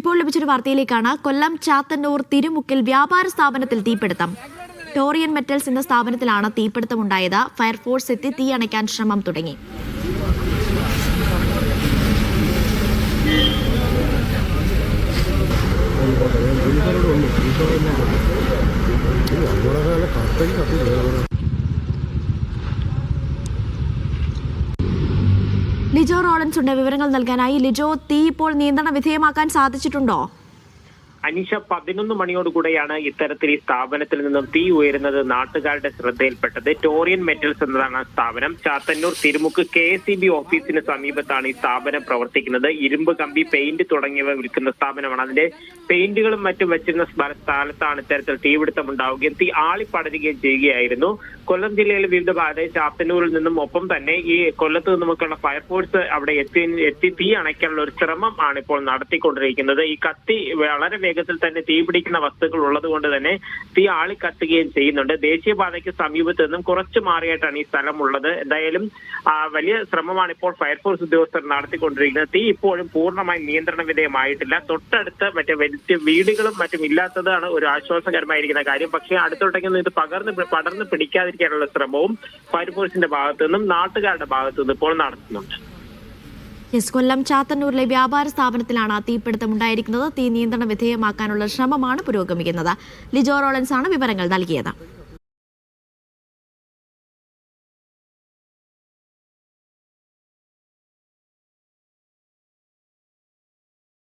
ഇപ്പോൾ ലഭിച്ചൊരു വാർത്തയിലേക്കാണ് കൊല്ലം ചാത്തന്നൂർ തിരുമുക്കിൽ വ്യാപാര സ്ഥാപനത്തിൽ തീപിടുത്തം. ടോറിയൻ മെറ്റൽസ് എന്ന സ്ഥാപനത്തിലാണ് തീപിടുത്തമുണ്ടായത്. ഫയർഫോഴ്സ് എത്തി തീ അണയ്ക്കാൻ ശ്രമം തുടങ്ങി. ലിജോ റോളൻസ് ഉണ്ട് വിവരങ്ങൾ നൽകാനായി ലിജോ തീ ഇപ്പോൾ നിയന്ത്രണ വിധേയമാക്കാൻ സാധിച്ചിട്ടുണ്ടോ? അനീഷ പതിനൊന്ന് മണിയോടുകൂടെയാണ് ഇത്തരത്തിൽ ഈ സ്ഥാപനത്തിൽ നിന്നും തീ ഉയരുന്നത് നാട്ടുകാരുടെ ശ്രദ്ധയിൽപ്പെട്ടത്. ടോറിയൻ മെറ്റൽസ് എന്നതാണ് സ്ഥാപനം. ചാത്തന്നൂർ തിരുമുക്ക് കെ എസ് ഓഫീസിന് സമീപത്താണ് ഈ സ്ഥാപനം പ്രവർത്തിക്കുന്നത്. ഇരുമ്പ് കമ്പി പെയിന്റ് തുടങ്ങിയവ വിൽക്കുന്ന സ്ഥാപനമാണ്. അതിന്റെ പെയിന്റുകളും മറ്റും വെച്ചിരുന്ന സ്ഥല- സ്ഥലത്താണ് ഇത്തരത്തിൽ തീപിടുത്തം ഉണ്ടാവുകയും തീ ആളിപ്പടരുകയും ചെയ്യുകയായിരുന്നു. കൊല്ലം ജില്ലയിലെ വിവിധ ഭാഗത്തെ ചാത്തന്നൂരിൽ നിന്നും ഒപ്പം തന്നെ ഈ കൊല്ലത്ത് നിന്നുമൊക്കെയുള്ള ഫയർഫോഴ്സ് അവിടെ എത്തി എത്തി തീ അണയ്ക്കാനുള്ള ഒരു ശ്രമം ആണ് ഇപ്പോൾ നടത്തിക്കൊണ്ടിരിക്കുന്നത്. ഈ കത്തി വളരെ വേഗത്തിൽ തന്നെ തീ പിടിക്കുന്ന വസ്തുക്കൾ ഉള്ളത് കൊണ്ട് തന്നെ തീ ആളി കത്തുകയും ചെയ്യുന്നുണ്ട്. ദേശീയപാതയ്ക്ക് സമീപത്ത് നിന്നും കുറച്ച് മാറിയായിട്ടാണ് ഈ സ്ഥലം ഉള്ളത് എന്തായാലും വലിയ ശ്രമമാണ് ഇപ്പോൾ ഫയർഫോഴ്സ് ഉദ്യോഗസ്ഥർ നടത്തിക്കൊണ്ടിരിക്കുന്നത്. തീ ഇപ്പോഴും പൂർണമായി നിയന്ത്രണ വിധേയമായിട്ടില്ല. തൊട്ടടുത്ത് മറ്റേ വലിയ വീടുകളും മറ്റും ഇല്ലാത്തതാണ് ഒരു ആശ്വാസകരമായിരിക്കുന്ന കാര്യം. പക്ഷേ അടുത്തോട്ടേക്കൊന്നും ഇത് പകർന്ന് പടർന്ന് പിടിക്കാതിരിക്കാനുള്ള ശ്രമവും ഫയർഫോഴ്സിന്റെ ഭാഗത്തു നിന്നും നാട്ടുകാരുടെ ഭാഗത്തു നിന്നും ഇപ്പോൾ നടത്തുന്നുണ്ട്. യെസ് കൊല്ലം ചാത്തന്നൂരിലെ വ്യാപാര സ്ഥാപനത്തിലാണ് തീപിടുത്തം ഉണ്ടായിരിക്കുന്നത് തീ നിയന്ത്രണ വിധേയമാക്കാനുള്ള ശ്രമമാണ് പുരോഗമിക്കുന്നത്. ലിജോ റോളൻസ് ആണ് വിവരങ്ങൾ നൽകിയത്.